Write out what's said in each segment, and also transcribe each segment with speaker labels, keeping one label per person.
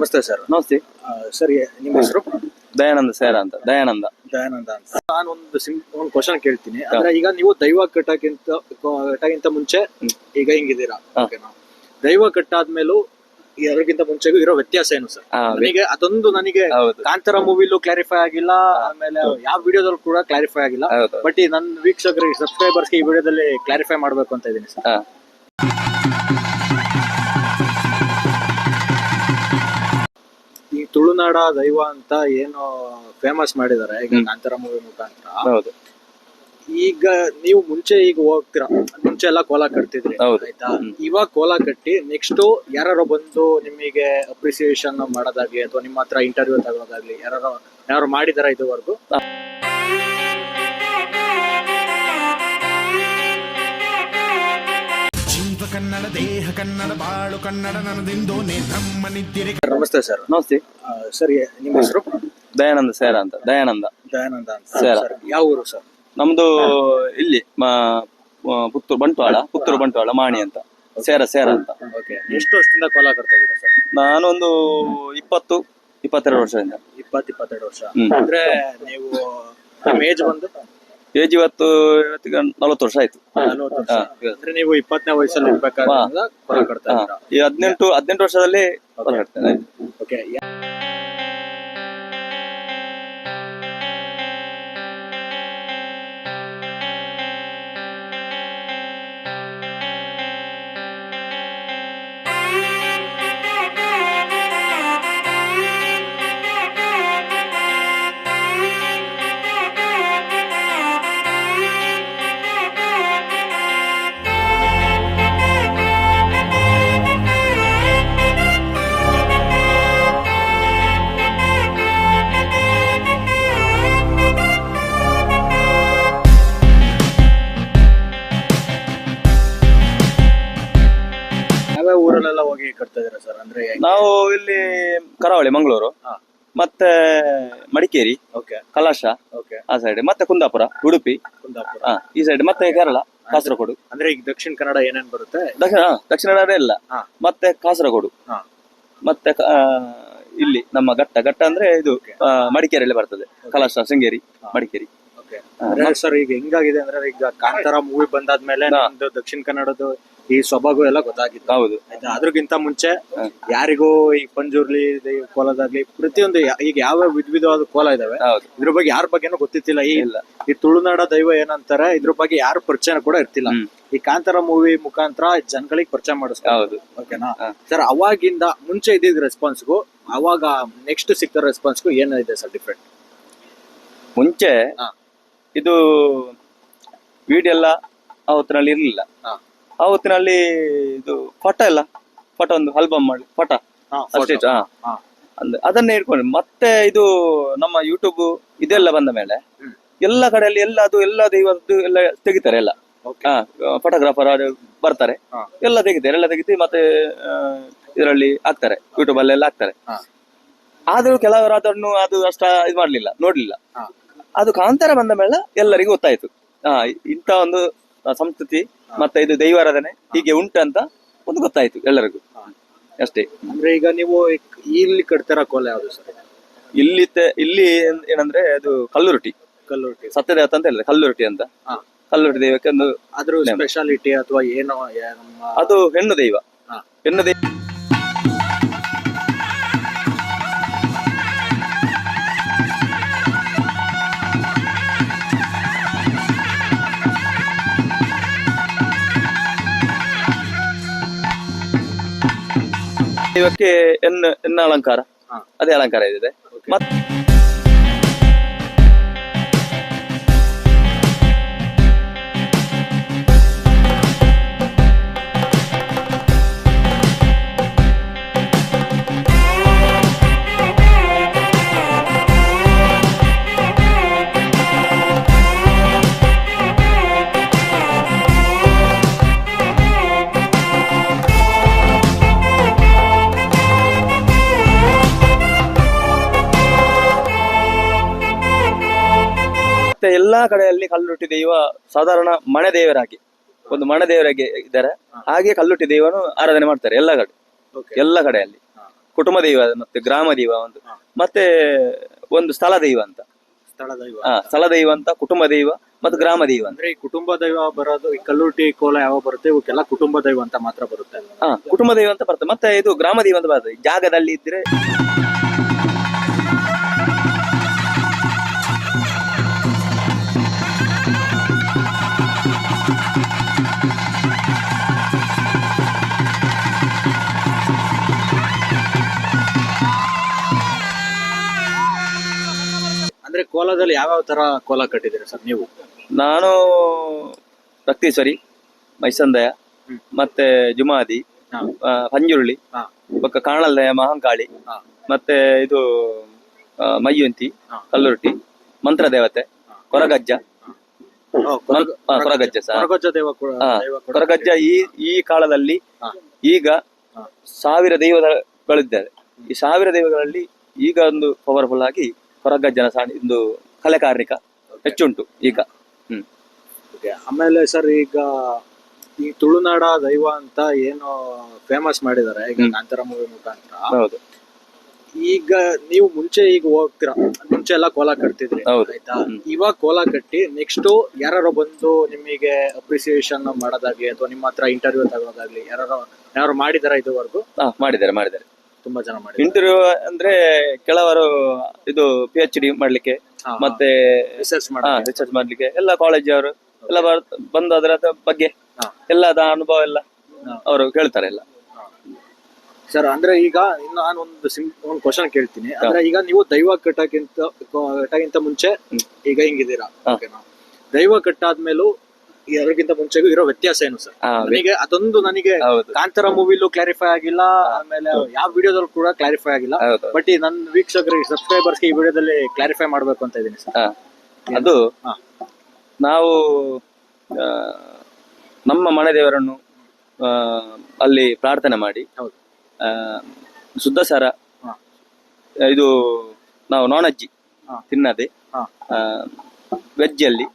Speaker 1: ನಮಸ್ತೆ ಸರ್.
Speaker 2: ನಮಸ್ತೆ.
Speaker 1: ಸರ್ ನಿಮ್ಮ ಹೆಸರು?
Speaker 2: ದಯಾನಂದ ಸೇರ ಅಂತ ದಯಾನಂದ.
Speaker 1: ದಯಾನಂದ ಅಂತ. ನಾನು ಒಂದು ಸಿಂ ಒಂದು ಕ್ವಶನ್ ಕೇಳ್ತೀನಿ. ಅಂದ್ರೆ ಈಗ ನೀವು ದೈವ ಕಟ್ಟಕ್ಕಿಂತ ಕಟ್ಟಕ್ಕಿಂತ ಮುಂಚೆ ಈಗ ಹಿಂಗಿದ್ದೀರಾ. ಓಕೆನಾ ದೈವ ಕಟ್ಟಾದ್ಮೇಲೂ ಎರಡಕ್ಕಿಂತ ಮುಂಚೆಗೂ ಇರೋ ವ್ಯತ್ಯಾಸ ಏನು ಸರ್? ನನಗೆ ಅದೊಂದು ನನಗೆ ಕಾಂತಾರ ಮೂವಿಲೂ ಕ್ಲಾರಿಫೈ ಆಗಿಲ್ಲ ಆಮೇಲೆ ಯಾವ ವಿಡಿಯೋದಲ್ಲೂ ಕೂಡ ಕ್ಲಾರಿಫೈ ಆಗಿಲ್ಲ. ಬಟ್ ಈ ನನ್ನ ವೀಕ್ಷಕರಿಗೆ ಸಬ್ಸ್ಕ್ರೈಬರ್ಸ್ಗೆ ಈ ವಿಡಿಯೋದಲ್ಲಿ ಕ್ಲಾರಿಫೈ ಮಾಡ್ಬೇಕು ಅಂತ ಇದ್ದೀನಿ ಸರ್. ತುಳುನಾಡ ದೈವ ಅಂತ ಏನು ಫೇಮಸ್ ಮಾಡಿದ್ದಾರೆ ಈಗ
Speaker 2: ನಂತರ
Speaker 1: ಕಾಂತಾರ ಮೂವಿ ಮುಖಾಂತರ.
Speaker 2: ಹೌದು.
Speaker 1: ಈಗ ನೀವು ಮುಂಚೆ ಈಗ ಹೋಗ್ತೀರಾ? ಮುಂಚೆ ಎಲ್ಲ ಕೋಲ ಕಟ್ತಿದ್ರಿ
Speaker 2: ಹೌದು.
Speaker 1: ಆಯ್ತಾ. ಇವಾಗ ಕೋಲ ಕಟ್ಟಿ ನೆಕ್ಸ್ಟ್ ಯಾರು ಬಂದು ನಿಮಗೆ ಅಪ್ರಿಸಿಯೇಷನ್ ಮಾಡೋದಾಗ್ಲಿ ಅಥವಾ ನಿಮ್ಮ ಹತ್ರ ಇಂಟರ್ವ್ಯೂ ತಗೋದಾಗ್ಲಿ ಯಾರು ಯಾರು ಮಾಡಿದಾರ ಇದುವರೆಗೂ?
Speaker 3: ಕನ್ನಡ ದೇಹ ಕನ್ನಡ ಬಾಳು ಕನ್ನಡ ನನದಿಂದು ನಮ್ಮ ನಿದ್ದಿರೆ
Speaker 1: ನಮಸ್ತೆ ಸರ್.
Speaker 2: ನಮಸ್ತೆ.
Speaker 1: ಸರ್ ನಿಮ್ಮ ಹೆಸರು?
Speaker 2: ದಯಾನಂದ ಸೇರ ಅಂತ ದಯಾನಂದ.
Speaker 1: ದಯಾನಂದ ಅಂತ.
Speaker 2: ಸರ್.
Speaker 1: ಸರ್ ಯಾವ ಊರು ಸರ್?
Speaker 2: ನಮ್ದು ಇಲ್ಲಿ ಮ- ಮ- ಪುತ್ತೂರು ಬಂಟ್ವಾಳ ಪುತ್ತೂರು. ಬಂಟ್ವಾಳ ಮಾಣಿ ಅಂತ. ಸೇರ ಸೇರ ಅಂತ.
Speaker 1: ಓಕೆ ಎಷ್ಟು ವರ್ಷದಿಂದ ಕೋಲ ಕೊಡ್ತಾ ಇದ್ದೀರಾ ಸರ್?
Speaker 2: ನಾನೊಂದು ಇಪ್ಪತ್ತು ಇಪ್ಪತ್ತೆರಡು ವರ್ಷದಿಂದ.
Speaker 1: ಇಪ್ಪತ್ ಇಪ್ಪತ್ತೆರಡು ವರ್ಷ.
Speaker 2: ಹ್ಮ್.
Speaker 1: ಅಂದ್ರೆ ನೀವು ನಿಮ್ಮ ಏಜ್ ಬಂದು?
Speaker 2: ಏಜ್ ಇವತ್ತು ಇವತ್ತಿಗೆ ನಲವತ್ತು ವರ್ಷ ಆಯ್ತು. ಹಾ, ಇವತ್ತು.
Speaker 1: ಅಂದ್ರೆ ನೀವು ಇಪ್ಪತ್ತನೇ ವಯಸ್ಸಲ್ಲಿ
Speaker 2: ಹಾ.
Speaker 1: ಇದ್ದೀರಾ?
Speaker 2: ಈ ಹದಿನೆಂಟು ಹದಿನೆಂಟು ವರ್ಷದಲ್ಲಿ ಹೊರಗಡ್ತೇನೆ
Speaker 1: ಓಕೆ ಅಂದ್ರೆ
Speaker 2: ನಾವು ಇಲ್ಲಿ ಕರಾವಳಿ ಮಂಗಳೂರು. ಮತ್ತೆ ಮಡಿಕೇರಿ
Speaker 1: ಓಕೆ.
Speaker 2: ಕಲಾಶ
Speaker 1: ಓಕೆ.
Speaker 2: ಆ ಸೈಡ್ ಮತ್ತೆ ಕುಂದಾಪುರ ಉಡುಪಿ.
Speaker 1: ಕುಂದಾಪುರ.
Speaker 2: ಹಾ ಈ ಸೈಡ್ ಮತ್ತೆ ಕೇರಳ ಕಾಸರಗೋಡು.
Speaker 1: ಅಂದ್ರೆ ಈಗ ದಕ್ಷಿಣ ಕನ್ನಡ ಏನೇನ್ ಬರುತ್ತೆ?
Speaker 2: ದಕ್ಷಿಣ ದಕ್ಷಿಣ ಕನ್ನಡ ಇಲ್ಲ. ಮತ್ತೆ ಕಾಸರಗೋಡು.
Speaker 1: ಹಾ.
Speaker 2: ಮತ್ತೆ ಇಲ್ಲಿ ನಮ್ಮ ಘಟ್ಟ. ಘಟ್ಟ ಅಂದ್ರೆ ಇದು ಮಡಿಕೇರಿಯಲ್ಲಿ ಬರ್ತದೆ. ಕಲಾಶ ಶೃಂಗೇರಿ ಮಡಿಕೇರಿ.
Speaker 1: ಸರ್ ಈಗ ಹೆಂಗಾಗಿದೆ ಅಂದ್ರೆ ಈಗ ಕಾಂತಾರ ಮೂವಿ ಬಂದಾದ್ಮೇಲೆ ದಕ್ಷಿಣ ಕನ್ನಡದ ಈ ಸೊಬಗು ಎಲ್ಲ ಗೊತ್ತಾಗಿತ್ತು.
Speaker 2: ಹೌದು.
Speaker 1: ಆಯ್ತಾ? ಅದ್ರಗಿಂತ ಮುಂಚೆ ಯಾರಿಗೂ ಈ ಪಂಜುರ್ಲಿ ಇದು ಈ ಕೋಲದಾಗ್ಲಿ ಪ್ರತಿಯೊಂದು ಯಾ- ಈಗ ಯಾವ ವಿಧ ವಿಧವಾದ ಕೋಲ ಇದಾವೆ
Speaker 2: ಹೌದು.
Speaker 1: ಇದ್ರ ಬಗ್ಗೆ ಯಾರ ಬಗ್ಗೆನು ಗೊತ್ತಿತ್ತಿಲ್ಲ ಈ
Speaker 2: ಇಲ್ಲ.
Speaker 1: ಈ ತುಳುನಾಡ ದೈವ ಏನಂತಾರೆ ಇದ್ರ ಬಗ್ಗೆ ಯಾರು ಪರಿಚಯ ಕೂಡ ಇರ್ತಿಲ್ಲ.
Speaker 2: ಹ್ಮ್.
Speaker 1: ಈ ಕಾಂತಾರ ಮೂವಿ ಮುಖಾಂತರ ಜನಗಳಿಗೆ ಪರಿಚಯ ಮಾಡಿಸ್ತಾರೆ.
Speaker 2: ಹೌದು.
Speaker 1: ಓಕೆನಾ
Speaker 2: ಹಾ.
Speaker 1: ಸರ್ ಅವಾಗಿಂದ ಮುಂಚೆ ಇದ್ದಿದ್ ರೆಸ್ಪಾನ್ಸ್ಗೂ ಅವಾಗ ನೆಕ್ಸ್ಟ್ ಸಿಕ್ತ ರೆಸ್ಪಾನ್ಸ್ಗೂ ಏನಿದೆ ಸರ್ ಡಿಫ್ರೆಂಟ್
Speaker 2: ಮುಂಚೆ
Speaker 1: ಹಾ.
Speaker 2: ಇದು ವಿಡಿಯೋ ಎಲ್ಲ ಅವತ್ತಿನಲ್ಲಿ ಇರ್ಲಿಲ್ಲ.
Speaker 1: ಹಾ.
Speaker 2: ಅವತ್ತಿನಲ್ಲಿ ಇದು ಪಟ ಎಲ್ಲ ಫಟ ಒಂದು ಆಲ್ಬಮ್ ಮಾಡಿ ಫಟ ಅಷ್ಟೇ ಹಾ. ಅಂದ್ರೆ ಅದನ್ನೇ ಇಟ್ಕೊಂಡು ಮತ್ತೆ ಇದು ನಮ್ಮ ಯೂಟ್ಯೂಬ್ ಇದೆಲ್ಲ ಬಂದ ಮೇಲೆ ಎಲ್ಲ ಕಡೆಯಲ್ಲಿ ಎಲ್ಲ ಅದು ಎಲ್ಲ ದೈವದ್ದು ಎಲ್ಲ. ತೆಗಿತಾರೆ ಎಲ್ಲ
Speaker 1: ಓಕೆ
Speaker 2: ಫೋಟೋಗ್ರಾಫರ್ ಬರ್ತಾರೆ. ಎಲ್ಲ ತೆಗಿತಾರೆ ಎಲ್ಲ ತೆಗಿತಿ ಮತ್ತೆ ಇದರಲ್ಲಿ ಹಾಕ್ತಾರೆ. ಯೂಟ್ಯೂಬ್ ಅಲ್ಲೆಲ್ಲ ಹಾಕ್ತಾರೆ.
Speaker 1: ಹಾ.
Speaker 2: ಆದ್ರೂ ಕೆಲವರು ಅದನ್ನು ಅದು ಅಷ್ಟ ಇದು ಮಾಡ್ಲಿಲ್ಲ ನೋಡ್ಲಿಲ್ಲ ಅದು ಕಾಂತಾರ ಬಂದ ಮೇಲೆ ಎಲ್ಲರಿಗೂ ಗೊತ್ತಾಯ್ತು. ಹಾ ಇಂತ ಒಂದು ಸಂಸ್ಕೃತಿ ಮತ್ತೆ ಇದು ದೈವಾರಾಧನೆ ಹೀಗೆ ಉಂಟಂತ ಒಂದು ಗೊತ್ತಾಯ್ತು ಎಲ್ಲರಿಗೂ. ಅಷ್ಟೇ.
Speaker 1: ಅಂದ್ರೆ ಈಗ ನೀವು ಇಲ್ಲಿ ಕಟ್ತಾರ ಕೋಲ ಯಾವ್ದು ಸರ್?
Speaker 2: ಇಲ್ಲಿ ತೆ- ಇಲ್ಲಿ ಏನ್- ಏನಂದ್ರೆ ಅದು ಕಲ್ಲುರುಟಿ.
Speaker 1: ಕಲ್ಲುರುಟಿ.
Speaker 2: ಸತ್ಯದೇವತ ಅಂತ ಹೇಳಿದ್ರೆ ಕಲ್ಲುರುಟಿ ಅಂತ.
Speaker 1: ಹಾ.
Speaker 2: ಕಲ್ಲುರುಟಿ ದೈವಕ್ಕೆ ಒಂದು
Speaker 1: ಅದ್ರ ಸ್ಪೆಷಾಲಿಟಿ ಅಥವಾ ಏನೋ ಯಾ- ನಮ್ಮ
Speaker 2: ಅದು ಹೆಣ್ಣು ದೈವ.
Speaker 1: ಹಾ.
Speaker 2: ಹೆಣ್ಣು ದೈವ ದೈವಕ್ಕೆ ಎನ್ ಎನ್ನ ಅಲಂಕಾರ? ಅದೇ ಅಲಂಕಾರ ಇದೆ ಮತ್ತೆ ಕಡೆಯಲ್ಲಿ ಕಲ್ಲುಟ್ಟಿ ದೈವ ಸಾಧಾರಣ ಮನೆ ದೇವರಾಗಿ ಒಂದು ಮನೆ ದೇವರಾಗಿ ಇದ್ದಾರೆ. ಹಾಗೆ ಕಲ್ಲುಟ್ಟಿ ದೈವನು ಆರಾಧನೆ ಮಾಡ್ತಾರೆ ಎಲ್ಲ ಕಡೆ. ಎಲ್ಲ ಕಡೆಯಲ್ಲಿ. ಕುಟುಂಬ ದೈವ ಮತ್ತೆ ಗ್ರಾಮ ದೈವ ಒಂದು ಮತ್ತೆ ಒಂದು ಸ್ಥಳ ದೈವ ಅಂತ.
Speaker 1: ಸ್ಥಳ ದೈವ
Speaker 2: ಹಾ ಸ್ಥಳ ದೈವ ಅಂತ ಕುಟುಂಬ ದೈವ ಮತ್ತು ಗ್ರಾಮ ದೈವ
Speaker 1: ಅಂದ್ರೆ ಈ ಕುಟುಂಬ ದೈವ ಬರೋದು ಈ ಕಲ್ಲುಟ್ಟಿ ಕೋಲ ಯಾವ ಬರುತ್ತೆ ಇವಕ್ಕೆಲ್ಲ ಕುಟುಂಬ ದೈವ ಅಂತ ಮಾತ್ರ ಬರುತ್ತೆ.
Speaker 2: ಹಾ ಕುಟುಂಬ ದೈವ ಅಂತ ಬರುತ್ತೆ. ಮತ್ತೆ ಇದು ಗ್ರಾಮ ದೈವ ಅಂತ ಬರುತ್ತೆ ಜಾಗದಲ್ಲಿ ಇದ್ರೆ
Speaker 1: ಕೋಲದಲ್ಲಿ ಯಾವ್ಯಾವ ತರ ಕೋಲ ಕಟ್ಟಿದ್ದೀರಾ ಸರ್ ನೀವು
Speaker 2: ನಾನು ರಕ್ತೀಶ್ವರಿ ಮೈಸಂದಯ ಮತ್ತೆ ಜುಮಾದಿ
Speaker 1: ಹಾ.
Speaker 2: ಆ, ಪಂಜುರುಳಿ
Speaker 1: ಹಾ.
Speaker 2: ಬೊಕ್ಕ ಕಾಣಲ್ದಯ ಮಹಂಕಾಳಿ
Speaker 1: ಹಾ.
Speaker 2: ಮತ್ತೆ ಇದು ಆ,
Speaker 1: ಹಾ.
Speaker 2: ಕಲ್ಲುರ್ಟಿ ಮಂತ್ರ ದೇವತೆ
Speaker 1: ಹಾ.
Speaker 2: ಕೊರಗಜ್ಜ
Speaker 1: ಓ, ಕೊರಗ-
Speaker 2: ಹಾ, ಕೊರಗಜ್ಜ.
Speaker 1: ಕೊರಗಜ್ಜ ದೈವ ಕೂಡ-
Speaker 2: ಹಾ,
Speaker 1: ದೈವ ಕೂಡ
Speaker 2: ಕೊರಗಜ್ಜ ಈ ಈ ಕಾಲದಲ್ಲಿ
Speaker 1: ಹಾ.
Speaker 2: ಈಗ
Speaker 1: ಹಾ.
Speaker 2: ಸಾವಿರ ದೈವಗಳಿದ್ದಾರೆ ಈ ಸಾವಿರ ದೈವಗಳಲ್ಲಿ ಈಗ ಒಂದು ಪವರ್ಫುಲ್ ಆಗಿ ಕೊರಗಜ್ಜನ ಸಾಣಿ ಇದು ಕಲೆ ಕಾರ್ಣಿಕ ಹೆಚ್ಚುಂಟು ಈಗ ಹ್ಮ್
Speaker 1: Okay. ಆಮೇಲೆ ಸರ್ ಈಗ ಈ ತುಳುನಾಡ ದೈವ ಅಂತ ಏನು ಫೇಮಸ್ ಮಾಡಿದ್ದಾರೆ ಈಗ
Speaker 2: ಹ್ಮ್.
Speaker 1: ಕಾಂತಾರ ಮೂವಿ ಮುಖಾಂತರ
Speaker 2: ಹೌದು
Speaker 1: ಈಗ ನೀವು ಮುಂಚೆ ಈಗ ಹೋಗ್ತೀರಾ ಮುಂಚೆ ಎಲ್ಲ ಕೋಲ ಕಟ್ತಿದ್ರಿ
Speaker 2: ಹೌದು.
Speaker 1: ಆಯ್ತಾ
Speaker 2: ಹ್ಮ್.
Speaker 1: ಇವಾಗ ಕೋಲ ಕಟ್ಟಿ ನೆಕ್ಸ್ಟ್ ಯಾರು ಬಂದು ನಿಮಗೆ ಅಪ್ರಿಸಿಯೇಷನ್ ಮಾಡೋದಾಗ್ಲಿ ಅಥವಾ ನಿಮ್ಮ ಹತ್ರ ಇಂಟರ್ವ್ಯೂ ತಗೊಳೋದಾಗ್ಲಿ ಯಾರು ಯಾರು ಮಾಡಿದಾರ ಇದುವರೆಗೂ
Speaker 2: ಹಾ ಮಾಡಿದ್ದಾರೆ ಮಾಡಿದ್ದಾರೆ
Speaker 1: ತುಂಬಾ ಜನ ಮಾಡಿ
Speaker 2: ಇಂಟರ್ವ್ಯೂ ಅಂದ್ರೆ ಕೆಲವರು ಇದು ಪಿ ಎಚ್ ಡಿ ಮಾಡ್ಲಿಕ್ಕೆ
Speaker 1: ಹಾ,
Speaker 2: ಮತ್ತೆ
Speaker 1: ರಿಸರ್ಚ್
Speaker 2: ಹಾ ರಿಸರ್ಚ್ ಮಾಡ್ಲಿಕ್ಕೆ ಎಲ್ಲ ಕಾಲೇಜ್ ಅವರು ಎಲ್ಲ ಬರ್- ಬಂದು ಅದರ ಬಗ್ಗೆ
Speaker 1: ಹಾ.
Speaker 2: ಎಲ್ಲದ ಅನುಭವ ಎಲ್ಲ
Speaker 1: ಹಾ.
Speaker 2: ಅವರು ಕೇಳ್ತಾರೆ ಎಲ್ಲ.
Speaker 1: ಸರ್ ಅಂದ್ರೆ ಈಗ ಇನ್ನು ನಾನು ಒಂದು ಸಿಂ ಒಂದು ಕ್ವಶನ್ ಕೇಳ್ತೀನಿ. ಅಂದ್ರೆ ಈಗ ನೀವು ದೈವ ಕಟ್ಟಕ್ಕಿಂತ ಕಟ್ಟಕ್ಕಿಂತ ಮುಂಚೆ ಈಗ ಹಿಂಗಿದ್ದೀರಾ?
Speaker 2: ಹಾ.
Speaker 1: ಓಕೆನಾ ದೈವ ಕಟ್ಟಾದ್ಮೇಲೂ ಎರಡಕ್ಕಿಂತ ಮುಂಚೆಗೂ ಇರೋ ವ್ಯತ್ಯಾಸ ಏನು ಸರ್ ನನಗೆ ಅದೊಂದು ನನಗೆ
Speaker 2: ಹೌದು
Speaker 1: ಕಾಂತಾರ ಮೂವಿಲೂ ಕ್ಲಾರಿಫೈ ಆಗಿಲ್ಲ ಆಮೇಲೆ ಯಾವ ವಿಡಿಯೋದಲ್ಲೂ ಕೂಡ ಕ್ಲಾರಿಫೈ ಆಗಿಲ್ಲ
Speaker 2: ಹೌದು
Speaker 1: ಬಟ್ ಈ ನನ್ನ ವೀಕ್ಷಕರಿಗೆ ಸಬ್ಸ್ಕ್ರೈಬರ್ಸ್ಗೆ ಈ ವಿಡಿಯೋದಲ್ಲಿ ಕ್ಲಾರಿಫೈ ಮಾಡ್ಬೇಕು ಅಂತ ಇದೀನಿ ಸರ್.
Speaker 2: ಅದು
Speaker 1: ಹಾ.
Speaker 2: ನಾವು ಆ, ನಮ್ಮ ಮನೆ ದೇವರನ್ನು ಆ, ಅಲ್ಲಿ ಪ್ರಾರ್ಥನೆ ಮಾಡಿ
Speaker 1: ಹೌದು.
Speaker 2: ಆ, ಶುದ್ಧ ಸಾರ
Speaker 1: ಹಾ.
Speaker 2: ಇದು ನಾವು ನಾನ್ ಅಜ್ಜಿ
Speaker 1: ಹಾ.
Speaker 2: ತಿನ್ನದೆ
Speaker 1: ಹಾ.
Speaker 2: ವೆಜ್ ಅಲ್ಲಿ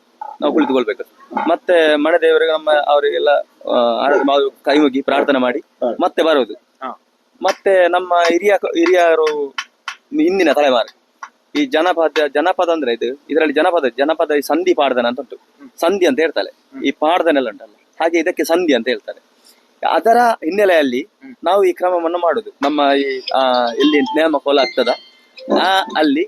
Speaker 2: ನಾವು ಕುಳಿತುಕೊಳ್ಬೇಕು ಮತ್ತೆ ಮನೆ ದೇವರಿಗೆ ನಮ್ಮ ಅವರಿಗೆಲ್ಲ ಕೈ ಮುಗಿ ಪ್ರಾರ್ಥನೆ ಮಾಡಿ ಮತ್ತೆ ಬರೋದು ಮತ್ತೆ ನಮ್ಮ ಹಿರಿಯ ಹಿರಿಯರು ಹಿಂದಿನ ತಲೆಮಾರು. ಈ ಜನಪದ ಜನಪದ ಅಂದ್ರೆ ಇದು ಇದರಲ್ಲಿ ಜನಪದ ಜನಪದ ಈ ಸಂಧಿ ಪಾಡ್ದನ ಅಂತ ಉಂಟು. ಸಂಧಿ ಅಂತ ಹೇಳ್ತಾರೆ. ಈ ಪಾಡ್ದನೆಲ್ಲ ಉಂಟಲ್ಲ. ಹಾಗೆ ಇದಕ್ಕೆ ಸಂಧಿ ಅಂತ ಹೇಳ್ತಾರೆ. ಅದರ ಹಿನ್ನೆಲೆಯಲ್ಲಿ ನಾವು ಈ ಕ್ರಮವನ್ನು ಮಾಡುದು ನಮ್ಮ ಈ ಇಲ್ಲಿ ನೇಮ ಕೋಲ ಆಗ್ತದ ಆ ಅಲ್ಲಿ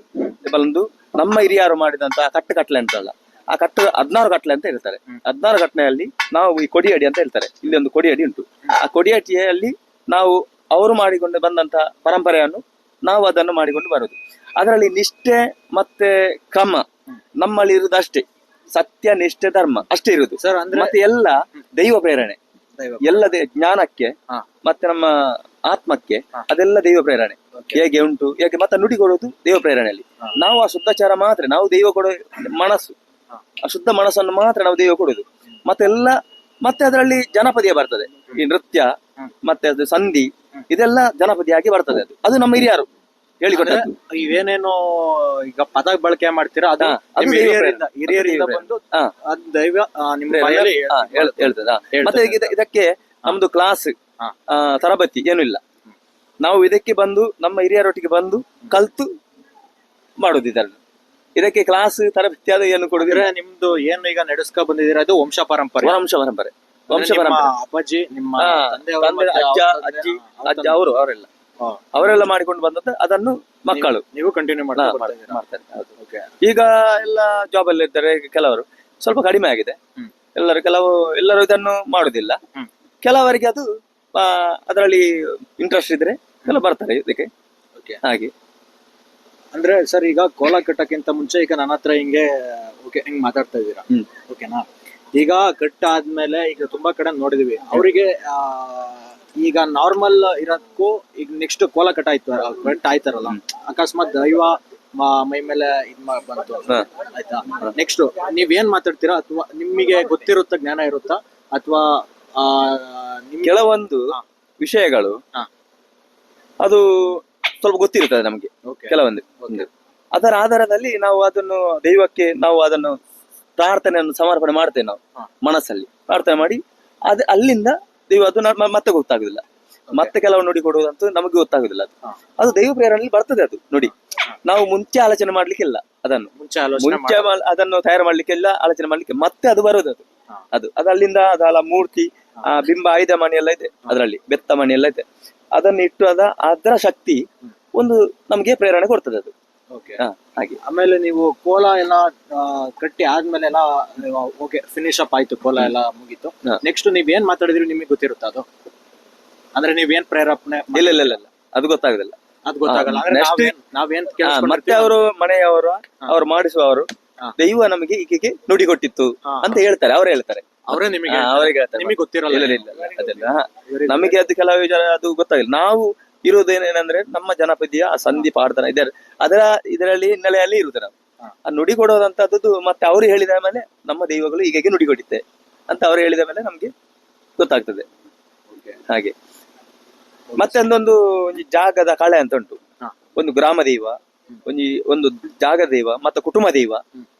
Speaker 2: ಬಂದು ನಮ್ಮ ಹಿರಿಯರು ಮಾಡಿದಂತ ಕಟ್ಟು ಕಟ್ಲೆ ಅಂತಲ್ಲ. ಆ ಕಟ್ಟ ಹದಿನಾರು ಕಟ್ಲೆ ಅಂತ ಹೇಳ್ತಾರೆ. ಹದಿನಾರು ಕಟ್ಲೆಯಲ್ಲಿ ನಾವು ಈ ಕೊಡಿಯಡಿ ಅಂತ ಹೇಳ್ತಾರೆ. ಇಲ್ಲಿ ಒಂದು ಕೊಡಿಯಡಿ ಉಂಟು. ಆ ಕೊಡಿಯಡಿಯಲ್ಲಿ ನಾವು ಅವರು ಮಾಡಿಕೊಂಡು ಬಂದಂತ ಪರಂಪರೆಯನ್ನು ನಾವು ಅದನ್ನು ಮಾಡಿಕೊಂಡು ಬರುದು. ಅದರಲ್ಲಿ ನಿಷ್ಠೆ ಮತ್ತೆ ಕ್ರಮ ನಮ್ಮಲ್ಲಿ ಇರುವುದು ಅಷ್ಟೇ. ಸತ್ಯ ನಿಷ್ಠೆ ಧರ್ಮ ಅಷ್ಟೇ ಇರುದು
Speaker 1: ಸರ್ ಅಂದ್ರೆ
Speaker 2: ಮತ್ತೆ ಎಲ್ಲ ದೈವ ಪ್ರೇರಣೆ.
Speaker 1: ದೈವ
Speaker 2: ಎಲ್ಲ ದೇ- ಜ್ಞಾನಕ್ಕೆ ಮತ್ತೆ ನಮ್ಮ ಆತ್ಮಕ್ಕೆ ಅದೆಲ್ಲ ದೈವ ಪ್ರೇರಣೆ. ಹೇಗೆ ಉಂಟು? ಹೇಗೆ ಮತ್ತೆ ನುಡಿ ಕೊಡೋದು ದೈವ ಪ್ರೇರಣೆಯಲ್ಲಿ. ನಾವು ಆ ಶುದ್ಧಾಚಾರ ಮಾತ್ರ ನಾವು ದೈವ ಕೊಡೋ ಮನಸ್ಸು. ಶುದ್ಧ ಮನಸ್ಸನ್ನು ಮಾತ್ರ ನಾವು ದೇವ ಕೊಡುದು. ಮತ್ತೆಲ್ಲ ಮತ್ತೆ ಅದರಲ್ಲಿ ಜನಪದಿಯ ಬರ್ತದೆ. ಈ ನೃತ್ಯ ಮತ್ತೆ ಅದು ಸಂಧಿ ಇದೆಲ್ಲ ಜನಪದಿಯಾಗಿ ಬರ್ತದೆ ಅದು. ಅದು ನಮ್ಮ ಹಿರಿಯರು ಹೇಳಿಕೊಟ್ಟದ್ದು.
Speaker 1: ಇವೇನೇನು ಈಗ ಪದ ಬಳಕೆ ಮಾಡ್ತೀರಾ ಅದು ಹಿರಿಯರಿಂದ ಬಂದು. ದೈವ
Speaker 2: ಹೇಳ್ತದೆ ಮತ್ತೆ ಇದಕ್ಕೆ ನಮ್ದು ಕ್ಲಾಸ್. ತರಬೇತಿ ಏನು ಇಲ್ಲ. ನಾವು ಇದಕ್ಕೆ ಬಂದು ನಮ್ಮ ಹಿರಿಯರೊಟ್ಟಿಗೆ ಬಂದು ಕಲ್ತು ಮಾಡುದು ಇದನ್ನು ಇದಕ್ಕೆ ಕ್ಲಾಸ್ ತರಬೇತಿ ಅದು ಏನು ಕೊಡುದಿಲ್ಲ?
Speaker 1: ಅಂದ್ರೆ ನಿಮ್ದು ಏನು ಈಗ ನಡೆಸ್ಕೊ ಬಂದಿದ್ದೀರಾ? ಅದು ವಂಶ ಪರಂಪರೆ.
Speaker 2: ವಂಶ ಪರಂಪರೆ. ವಂಶ
Speaker 1: ನಿಮ್ಮ
Speaker 2: ಪರಂಪರೆ.
Speaker 1: ಅಪ್ಪಾಜಿ ನಿಮ್ಮ
Speaker 2: ಹಾ,
Speaker 1: ತಂದೆಯವರು
Speaker 2: ತಂದೆ,
Speaker 1: ಮತ್ತೆ
Speaker 2: ಅಜ್ಜ
Speaker 1: ಅವ್ರ ತಂದೆ,
Speaker 2: ಅಜ್ಜಿ
Speaker 1: ಅವ್ರ
Speaker 2: ಅಜ್ಜ
Speaker 1: ತಂದೆ.
Speaker 2: ಅವರು ಅವರೆಲ್ಲ.
Speaker 1: ಹಾ.
Speaker 2: ಅವರೆಲ್ಲ ಮಾಡಿಕೊಂಡು ಬಂದದ್ದು ಅದನ್ನು ಮಕ್ಕಳು.
Speaker 1: ನೀವು ಕಂಟಿನ್ಯೂ ಮಾಡ್ತಾ ಬರ್ತಾ
Speaker 2: ಮಾಡ್ತಾರೆ ಹೌದು. ಈಗ ಎಲ್ಲ ಜಾಬ್ ಅಲ್ಲಿ ಇದ್ದಾರೆ ಈಗ ಕೆಲವರು. ಸ್ವಲ್ಪ ಕಡಿಮೆ ಆಗಿದೆ.
Speaker 1: ಹ್ಮ್.
Speaker 2: ಎಲ್ಲರೂ ಕೆಲವು ಎಲ್ಲರೂ ಇದನ್ನು ಮಾಡುದಿಲ್ಲ.
Speaker 1: ಹ್ಮ್.
Speaker 2: ಕೆಲವರಿಗೆ ಅದು ಅದರಲ್ಲಿ ಇಂಟ್ರೆಸ್ಟ್ ಇದ್ರೆ ಎಲ್ಲ ಬರ್ತಾರೆ ಇದಕ್ಕೆ. ಹಾಗೆ.
Speaker 1: ಅಂದ್ರೆ ಸರ್ ಈಗ ಕೋಲ ಕಟ್ಟಕ್ಕಿಂತ ಮುಂಚೆ ಈಗ ನನ್ನ ಹತ್ರ ಹಿಂಗೆ ಓಕೆ ಹಿಂಗ್ ಮಾತಾಡ್ತಾ ಇದ್ದೀರಾ? ಓಕೆನಾ? ಈಗ ಕಟ್ಟಾದ್ಮೇಲೆ ಈಗ ತುಂಬಾ ಕಡೆ ನೋಡಿದೀವಿ. ಅವರಿಗೆ ಈಗ ನಾರ್ಮಲ್ ಇರೋದಕ್ಕೂ ಈಗ ನೆಕ್ಸ್ಟ್ ಕೋಲ ಕಟ್ ಆಯ್ತು ಕಟ್ ಆಯ್ತಾರಲ್ಲ. ಅಕಸ್ಮಾತ್ ದೈವ ಮ- ಮೇಲೆ ಇದ್ ಬಂತು. ಆಯ್ತಾ? ನೆಕ್ಸ್ಟ್ ನೀವ್ ಏನ್ ಮಾತಾಡ್ತೀರಾ? ಅಥವಾ ನಿಮಗೆ ಗೊತ್ತಿರುತ್ತಾ ಜ್ಞಾನ ಇರುತ್ತಾ? ಅಥವಾ
Speaker 2: ಕೆಲವೊಂದು. ವಿಷಯಗಳು. ಅದು ಸ್ವಲ್ಪ ಗೊತ್ತಿರುತ್ತದೆ ನಮಗೆ ಕೆಲವೊಂದು. ಅದರ ಆಧಾರದಲ್ಲಿ ನಾವು ಅದನ್ನು ದೈವಕ್ಕೆ ನಾವು ಅದನ್ನು ಪ್ರಾರ್ಥನೆಯನ್ನು ಸಮರ್ಪಣೆ ಮಾಡ್ತೇವೆ ನಾವು. ಮನಸ್ಸಲ್ಲಿ. ಪ್ರಾರ್ಥನೆ ಮಾಡಿ ಅದು ಅಲ್ಲಿಂದ ದೈವ ಅದು ಮತ್ತೆ ಗೊತ್ತಾಗುದಿಲ್ಲ. ಮತ್ತೆ ಕೆಲವು ನುಡಿ ಕೊಡುವುದಂತೂ ನಮಗೆ ಗೊತ್ತಾಗುದಿಲ್ಲ ಅದು. ಅದು ದೈವ ಪ್ರೇರಣೆಯಲ್ಲಿ ಬರ್ತದೆ ಅದು ನೋಡಿ. ನಾವು ಮುಂಚೆ ಆಲೋಚನೆ ಮಾಡ್ಲಿಕ್ಕೆ ಇಲ್ಲ ಅದನ್ನು.
Speaker 1: ಮುಂಚೆ
Speaker 2: ಅದನ್ನು ತಯಾರು ಮಾಡ್ಲಿಕ್ಕೆಲ್ಲ ಆಲೋಚನೆ ಮಾಡ್ಲಿಕ್ಕೆ ಮತ್ತೆ ಅದು ಬರೋದು ಅದು. ಅದು ಅದು ಅಲ್ಲಿಂದ ಅದಲ್ಲ ಮೂರ್ತಿ ಆ ಬಿಂಬ ಆಯುಧ ಮಣಿ ಎಲ್ಲ ಇದೆ ಅದರಲ್ಲಿ ಬೆತ್ತ ಮಣಿ ಎಲ್ಲ ಇದೆ. ಅದನ್ನು ಇಟ್ಟು ಅದ ಅದರ ಶಕ್ತಿ ಒಂದು ನಮ್ಗೆ ಪ್ರೇರಣೆ ಕೊಡ್ತದೆ ಅದು.
Speaker 1: ಓಕೆ
Speaker 2: ಹಾ, ಹಾಗೆ.
Speaker 1: ಆಮೇಲೆ ನೀವು ಕೋಲ ಎಲ್ಲ ಆ, ಕಟ್ಟಿ ಆದ್ಮೇಲೆ ಎಲ್ಲ ಓಕೆ ಫಿನಿಶ್ ಅಪ್ ಆಯ್ತು ಕೋಲ ಎಲ್ಲ ಮುಗೀತು.
Speaker 2: ಹಾ.
Speaker 1: ನೆಕ್ಸ್ಟ್ ನೀವ್ ಏನ್ ಮಾತಾಡಿದ್ರಿ ನಿಮಗೆ ಗೊತ್ತಿರುತ್ತ ಅದು? ಅಂದ್ರೆ ನೀವ್ ಏನ್
Speaker 2: ಇಲ್ಲ ಇಲ್ಲ ಇಲ್ಲ ಇಲ್ಲ. ಅದು ಗೊತ್ತಾಗುದಿಲ್ಲ.
Speaker 1: ಅದು ಗೊತ್ತಾಗಲ್ಲ.
Speaker 2: ಹಾ,
Speaker 1: ಅಂದ್ರೆ
Speaker 2: next-
Speaker 1: ನಾವೇನ್ ನಾವೇನ್
Speaker 2: ಹಾ, ಮತ್ತೆ
Speaker 1: ಕೇಳಿಸ್ಕೊಂಡಿರ್ತೀವಿ
Speaker 2: ಅವರು ಮನೆಯವರು ಅವರು ಮಾಡಿಸುವವರು
Speaker 1: ಹಾ.
Speaker 2: ದೈವ ನಮಗೆ ಈಕೆಗೆ ನುಡಿ ಕೊಟ್ಟಿತ್ತು
Speaker 1: ಹಾ.
Speaker 2: ಅಂತ ಹೇಳ್ತಾರೆ ಅವ್ರು ಹೇಳ್ತಾರೆ.
Speaker 1: ಅವರೇ ನಿಮಗೆ
Speaker 2: ಅವರಿಗೆ
Speaker 1: ನಿಮಗೆ ಗೊತ್ತಿರಲ್ಲ.
Speaker 2: ಇಲ್ಲ, ಇಲ್ಲ, ಇಲ್ಲ, ಅದೆಲ್ಲ, ನಮಗೆ ಅದು ಕೆಲವು ವಿಚಾರ ಅದು ಗೊತ್ತಾಗಿಲ್ಲ. ನಾವು ಇರುವುದೇನೇನಂದ್ರೆ ನಮ್ಮ ಜನಪದಿಯ ಆ ಸಂಧಿ ಪಾಡ್ತನ ಇದರ ಅದರ ಇದರಲ್ಲಿ ಹಿನ್ನೆಲೆಯಲ್ಲಿ ಇರುತ್ತೆ ನಾವು. ಆ ನುಡಿ ಕೊಡೋದಂತದ್ದು ಮತ್ತೆ ಅವರು ಹೇಳಿದ ಮೇಲೆ ನಮ್ಮ ದೈವಗಳು ಈಗ ನುಡಿ ಕೊಡುತ್ತೆ ಅಂತ ಅವರು ಹೇಳಿದ ಮೇಲೆ ನಮ್ಗೆ ಗೊತ್ತಾಗ್ತದೆ. ಹಾಗೆ. ಮತ್ತೆ ಒಂದೊಂದು ಜಾಗದ ಕಳೆ ಅಂತ ಉಂಟು. ಒಂದು ಗ್ರಾಮ ದೈವ. ಒಂಜಿ ಒಂದು ಜಾಗ ದೈವ ಮತ್ತು ಕುಟುಂಬ ದೈವ.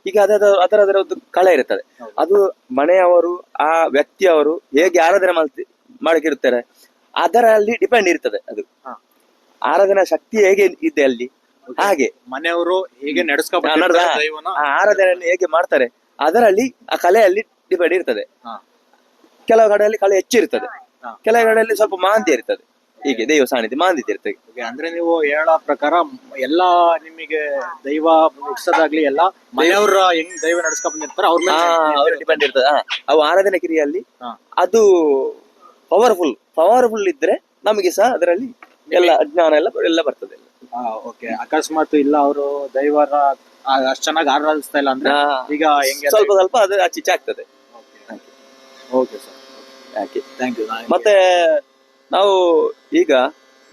Speaker 2: ಹೀಗೆ ಅದರ ಅದರ ಅದರ ಒಂದು ಕಳೆ ಇರುತ್ತದೆ. ಅದು ಮನೆಯವರು ಆ ವ್ಯಕ್ತಿಯವರು ಹೇಗೆ ಆರಾಧನೆ ಮಾಡ್ತಿ ಮಾಡಕ್ಕಿರುತ್ತಾರೆ ಅದರಲ್ಲಿ ಡಿಪೆಂಡ್ ಇರ್ತದೆ ಅದು. ಆರಾಧನಾ ಶಕ್ತಿ ಹೇಗೆ ಇದೆ ಅಲ್ಲಿ? ಹಾಗೆ.
Speaker 1: ಮನೆಯವರು ಹೇಗೆ
Speaker 2: ಆರಾಧನೆಯನ್ನು ಹೇಗೆ ಮಾಡ್ತಾರೆ? ಅದರಲ್ಲಿ ಆ ಕಲೆಯಲ್ಲಿ ಡಿಪೆಂಡ್ ಇರ್ತದೆ. ಕೆಲವು ಕಡೆಯಲ್ಲಿ ಕಲೆ ಹೆಚ್ಚಿರ್ತದೆ.
Speaker 1: ಇರ್ತದೆ
Speaker 2: ಕೆಲವು ಕಡೆಯಲ್ಲಿ ಸ್ವಲ್ಪ ಮಾಂದಿ ಇರ್ತದೆ. ಹೀಗೆ ದೈವ ಸಾನ್ನಿಧ್ಯ ಮಾಂದಿ ಇರ್ತದೆ
Speaker 1: Okay, ಅಂದ್ರೆ ನೀವು ಹೇಳೋ ಪ್ರಕಾರ ಎಲ್ಲಾ ನಿಮಗೆ ದೈವ ಮುಟ್ಸೋದಾಗ್ಲಿ ಎಲ್ಲ ಮನೆಯವ್ರ ಹೆಂಗ್ ದೈವ ನಡ್ಸ್ಕೊಂಡ್ ಬಂದಿರ್ತಾರೆ ಅವ್ರ
Speaker 2: ಹಾ
Speaker 1: ಮೇಲೆ
Speaker 2: ಅವರು ಡಿಪೆಂಡ್ ಇರ್ತದೆ. ಹಾ ಅವು ಆರಾಧನೆ ಕ್ರಿಯೆಯಲ್ಲಿ
Speaker 1: ಹಾ.
Speaker 2: ಅದು ಪವರ್ಫುಲ್ ಪವರ್ಫುಲ್ ಇದ್ರೆ ನಮಗೆ ಸಹ ಅದರಲ್ಲಿ ಎಲ್ಲ ಅಜ್ಞಾನ ಎಲ್ಲ ಎಲ್ಲ ಬರ್ತದೆ.
Speaker 1: ಓಕೆ. ಅಕಸ್ಮಾತ್ ಇಲ್ಲ ಅವರು ದೈವರ ಅಷ್ಟು ಅಷ್ಟ್ ಚೆನ್ನಾಗಿ ಆರಾಧಿಸ್ತಾ ಇಲ್ಲ ಅಂದ್ರೆ
Speaker 2: ಹಾ.
Speaker 1: ಈಗ ಹೆಂಗೆ
Speaker 2: ಸ್ವಲ್ಪ ಸ್ವಲ್ಪ ಅದು ಆಚೀಚೆ ಆಗ್ತದೆ.
Speaker 1: ಓಕೆ. ಸರ್.
Speaker 2: ಹಾಗೆ
Speaker 1: ಥ್ಯಾಂಕ್ ಯು
Speaker 2: ಮತ್ತೆ ನಾವು ಈಗ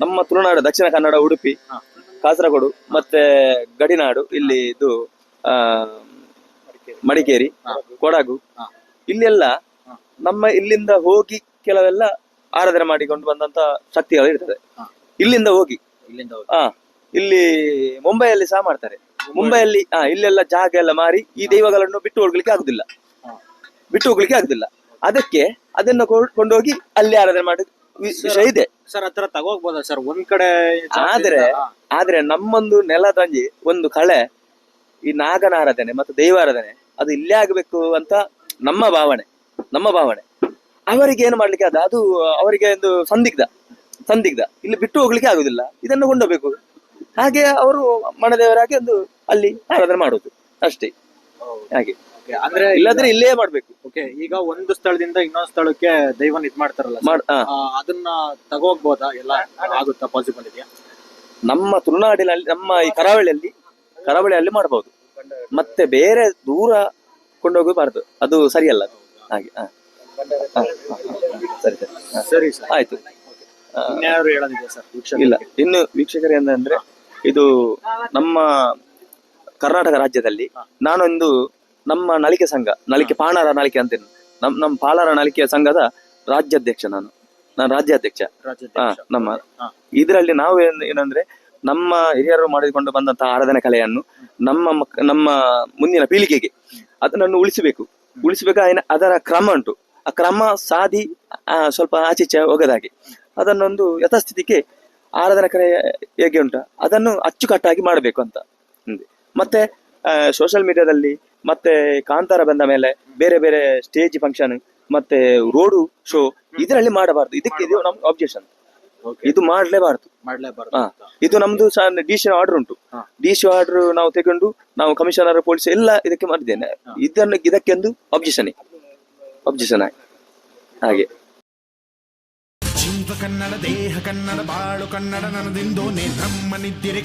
Speaker 2: ನಮ್ಮ ತುಳುನಾಡು ದಕ್ಷಿಣ ಕನ್ನಡ ಉಡುಪಿ ಕಾಸರಗೋಡು ಮತ್ತೆ ಗಡಿನಾಡು ಇಲ್ಲಿ ಇದು ಆ ಮಡಿಕೇರಿ ಕೊಡಗು.
Speaker 1: ಇಲ್ಲಿ
Speaker 2: ಇಲ್ಲೆಲ್ಲ ನಮ್ಮ ಇಲ್ಲಿಂದ ಹೋಗಿ ಕೆಲವೆಲ್ಲ ಆರಾಧನೆ ಮಾಡಿಕೊಂಡು ಬಂದಂತ ಶಕ್ತಿಗಳು ಇರ್ತದೆ.
Speaker 1: ಹಾ.
Speaker 2: ಇಲ್ಲಿಂದ ಹೋಗಿ.
Speaker 1: ಇಲ್ಲಿಂದ ಹೋಗಿ.
Speaker 2: ಇಲ್ಲಿ ಮುಂಬೈಯಲ್ಲಿ ಸಹ ಮಾಡ್ತಾರೆ. ಮುಂಬೈಯಲ್ಲಿ? ಹಾ ಇಲ್ಲೆಲ್ಲ ಜಾಗ ಎಲ್ಲ ಮಾರಿ ಈ ದೈವಗಳನ್ನು ಬಿಟ್ಟು ಹೋಗ್ಲಿಕ್ಕೆ ಆಗುದಿಲ್ಲ. ಬಿಟ್ಟು ಹೋಗ್ಲಿಕ್ಕೆ ಆಗುದಿಲ್ಲ. ಅದಕ್ಕೆ ಅದನ್ನ ಕೊಂಡೋಗಿ ಅಲ್ಲಿ ಆರಾಧನೆ ಮಾಡಿ ವಿಷಯ ಇದೆ.
Speaker 1: ಸರ್ ಹತ್ರ ತಗೋಬೋದ ಸರ್? ಒಂದ್ ಕಡೆ
Speaker 2: ಆದ್ರೆ ಆದ್ರೆ ನಮ್ಮೊಂದು ನೆಲದಂಜಿ ಒಂದು ಕಳೆ ಈ ನಾಗನ ಆರಾಧನೆ ಮತ್ತು ದೈವಾರಾಧನೆ ಅದು ಇಲ್ಲೇ ಆಗಬೇಕು ಅಂತ ನಮ್ಮ ಭಾವನೆ ನಮ್ಮ ಭಾವನೆ. ಅವರಿಗೆ ಏನು ಮಾಡ್ಲಿಕ್ಕೆ ಅದ? ಅದು ಅವರಿಗೆ ಒಂದು ಸಂದಿಗ್ಧ ಸಂದಿಗ್ಧ. ಇಲ್ಲಿ ಬಿಟ್ಟು ಹೋಗ್ಲಿಕ್ಕೆ ಆಗುದಿಲ್ಲ. ಇದನ್ನು ಕೊಂಡೋಗ್ಬೇಕು. ಹಾಗೆ ಅವರು ಮನದೇವರಾಗಿ ಒಂದು ಅಲ್ಲಿ ಆರಾಧನೆ ಮಾಡುದು. ಅಷ್ಟೇ. ಹಾಗೆ.
Speaker 1: ಅಂದ್ರೆ
Speaker 2: ಇಲ್ಲಾದ್ರೆ ಇಲ್ಲೇ ಮಾಡ್ಬೇಕು.
Speaker 1: ಓಕೆ ಈಗ ಒಂದು ಸ್ಥಳದಿಂದ ಇನ್ನೊಂದು ಸ್ಥಳಕ್ಕೆ ದೈವನ್ ಇದ್ ಮಾಡ್ತಾರಲ್ಲ.
Speaker 2: ಮಾಡ್ ಆ,
Speaker 1: ಆ, ಅದನ್ನ ತಗೋಗ್ಬೋದಾ? ಎಲ್ಲ ಆಗುತ್ತಾ ಪಾಸಿಬಲ್ ಇದೆಯಾ
Speaker 2: ನಮ್ಮ ತುಳುನಾಡಿನಲ್ಲಿ ನಮ್ಮ ಈ ಕರಾವಳಿಯಲ್ಲಿ ಕರಾವಳಿಯಲ್ಲಿ ಮಾಡಬಹುದು ಮತ್ತೆ ಬೇರೆ ದೂರ ಕೊಂಡೋಗಬಾರದು. ಅದು ಸರಿಯಲ್ಲ. ಅದು. ಹಾಗೆ ಹಾ. ಹಾ, ಹಾ, ಹಾ. ಸರಿ ಸರಿ. ಹಾ.
Speaker 1: ಸರಿ ಸರ್.
Speaker 2: ಆಯ್ತು. ಆ,
Speaker 1: ಇನ್ಯಾರು ಹೇಳೋದಿದೆ ಸರ್
Speaker 2: ಇಲ್ಲ. ಇನ್ನು ವೀಕ್ಷಕರು ಏನಂದ್ರೆ ಇದು ನಮ್ಮ ಕರ್ನಾಟಕ ರಾಜ್ಯದಲ್ಲಿ ನಾನೊಂದು ನಮ್ಮ ನಳಿಕೆ ಸಂಘ ನಳಿಕೆ ಪಾಣಾರ ನಳಿಕೆ ಅಂತೇನು ನಮ್ ನಮ್ಮ ಪಾಲಾರ ನಳಿಕೆ ಸಂಘದ ರಾಜ್ಯಾಧ್ಯಕ್ಷ ನಾನು. ನಾನು ರಾಜ್ಯಾಧ್ಯಕ್ಷ. ಹಾ ನಮ್ಮ. ಇದರಲ್ಲಿ ನಾವು ಏನ್ ಏನಂದ್ರೆ ನಮ್ಮ ಹಿರಿಯರು ಮಾಡಿಕೊಂಡು ಬಂದಂತಹ ಆರಾಧನೆ ಕಲೆಯನ್ನು ನಮ್ಮ ಮಕ್- ನಮ್ಮ ಮುಂದಿನ ಪೀಳಿಗೆಗೆ ಅದನ್ನು ಉಳಿಸಬೇಕು. ಉಳಿಸಬೇಕು ಅದರ ಕ್ರಮ ಉಂಟು. ಆ ಕ್ರಮ ಸಾಧಿ ಆ, ಸ್ವಲ್ಪ ಆಚೀಚೆ ಹೋಗದಾಗೆ. ಅದನ್ನೊಂದು ಯಥಾಸ್ಥಿತಿಗೆ ಆರಾಧನೆ ಕಲೆ ಹೇಗೆ ಉಂಟು ಅದನ್ನು ಅಚ್ಚುಕಟ್ಟಾಗಿ ಮಾಡಬೇಕು ಅಂತ. ಮತ್ತೆ ಸೋಷಿಯಲ್ ಮೀಡಿಯಾದಲ್ಲಿ ಮತ್ತೆ ಕಾಂತಾರ ಬಂದ ಮೇಲೆ ಬೇರೆ ಬೇರೆ ಸ್ಟೇಜ್ ಫಂಕ್ಷನ್ ಮತ್ತೆ ರೋಡು ಶೋ ಇದರಲ್ಲಿ ಮಾಡಬಾರ್ದು. ಇದಕ್ಕೆ ಇದು ನಮ್ ಆಬ್ಜೆಕ್ಷನ್
Speaker 1: ಓಕೆ
Speaker 2: ಇದು ಮಾಡ್ಲೇಬಾರ್ದು.
Speaker 1: ಮಾಡ್ಲೇಬಾರ್ದು.
Speaker 2: ಇದು ನಮ್ದು ಡಿ ಸಿ ಆರ್ಡರ್ ಉಂಟು. ಡಿ ಸಿ ಆರ್ಡರ್ ನಾವು ತೆಗೊಂಡು ನಾವು ಕಮಿಷನರ್ ಪೊಲೀಸ್ ಎಲ್ಲ ಇದಕ್ಕೆ ಮಾಡಿದ್ದೇನೆ. ಇದನ್ನು ಇದಕ್ಕೆಂದು ಅಬ್ಜೆಕ್ಷನ್ ಅಬ್ಜೆಕ್ಷನ್ ಆಗಿ ಹಾಗೆ.
Speaker 3: ಜೀವ ಕನ್ನಡ ದೇಹ ಕನ್ನಡ ಬಾಳು ಕನ್ನಡ ಬ್ರಹ್ಮನಿದ್ದಿರೆ